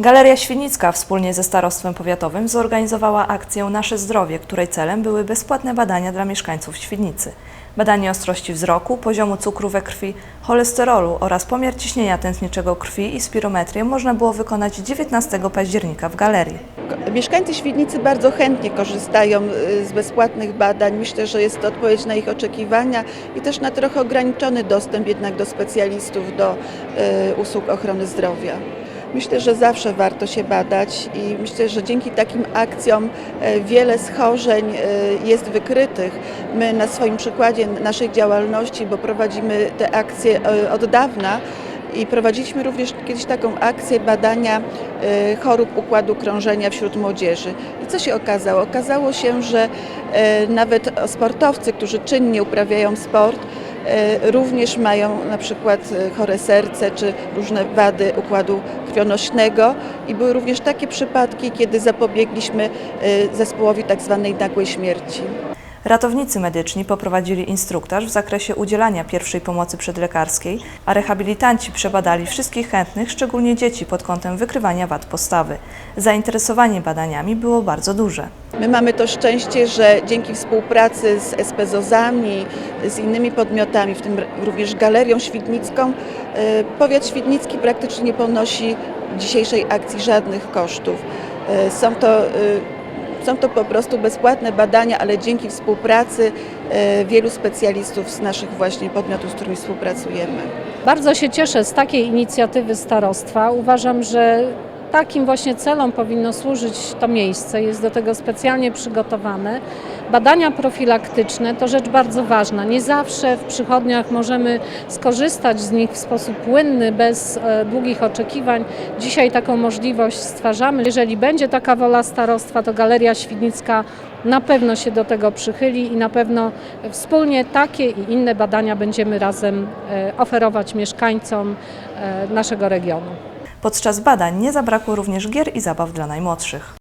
Galeria Świdnicka wspólnie ze Starostwem Powiatowym zorganizowała akcję Nasze Zdrowie, której celem były bezpłatne badania dla mieszkańców Świdnicy. Badanie ostrości wzroku, poziomu cukru we krwi, cholesterolu oraz pomiar ciśnienia tętniczego krwi i spirometrię można było wykonać 19 października w galerii. Mieszkańcy Świdnicy bardzo chętnie korzystają y, z bezpłatnych badań. Myślę, że jest to odpowiedź na ich oczekiwania i też na trochę ograniczony dostęp jednak do specjalistów, do y, usług ochrony zdrowia. Myślę, że zawsze warto się badać i myślę, że dzięki takim akcjom e, wiele schorzeń e, jest wykrytych. My na swoim przykładzie naszej działalności, bo prowadzimy te akcje e, od dawna, i prowadziliśmy również kiedyś taką akcję badania chorób układu krążenia wśród młodzieży. I co się okazało? Okazało się, że nawet sportowcy, którzy czynnie uprawiają sport, również mają na przykład e, chore serce czy różne wady układu krwionośnego i były również takie przypadki, kiedy zapobiegliśmy e, zespołowi tak zwanej nagłej śmierci. Ratownicy medyczni poprowadzili instruktaż w zakresie udzielania pierwszej pomocy przedlekarskiej, a rehabilitanci przebadali wszystkich chętnych, szczególnie dzieci, pod kątem wykrywania wad postawy. Zainteresowanie badaniami było bardzo duże. My mamy to szczęście, że dzięki współpracy z SPZOZ-ami, z innymi podmiotami, w tym również Galerią Świdnicką, e, powiat świdnicki praktycznie nie ponosi dzisiejszej akcji żadnych kosztów. E, Są to, e, są to po prostu bezpłatne badania, ale dzięki współpracy e, wielu specjalistów z naszych właśnie podmiotów, z którymi współpracujemy. Bardzo się cieszę z takiej inicjatywy starostwa. Uważam, że takim właśnie celom powinno służyć to miejsce. Jest do tego specjalnie przygotowane. Badania profilaktyczne to rzecz bardzo ważna. Nie zawsze w przychodniach możemy skorzystać z nich w sposób płynny, bez e, długich oczekiwań. Dzisiaj taką możliwość stwarzamy. Jeżeli będzie taka wola starostwa, to Galeria Świdnicka na pewno się do tego przychyli i na pewno wspólnie takie i inne badania będziemy razem e, oferować mieszkańcom e, naszego regionu. Podczas badań nie zabrakło również gier i zabaw dla najmłodszych.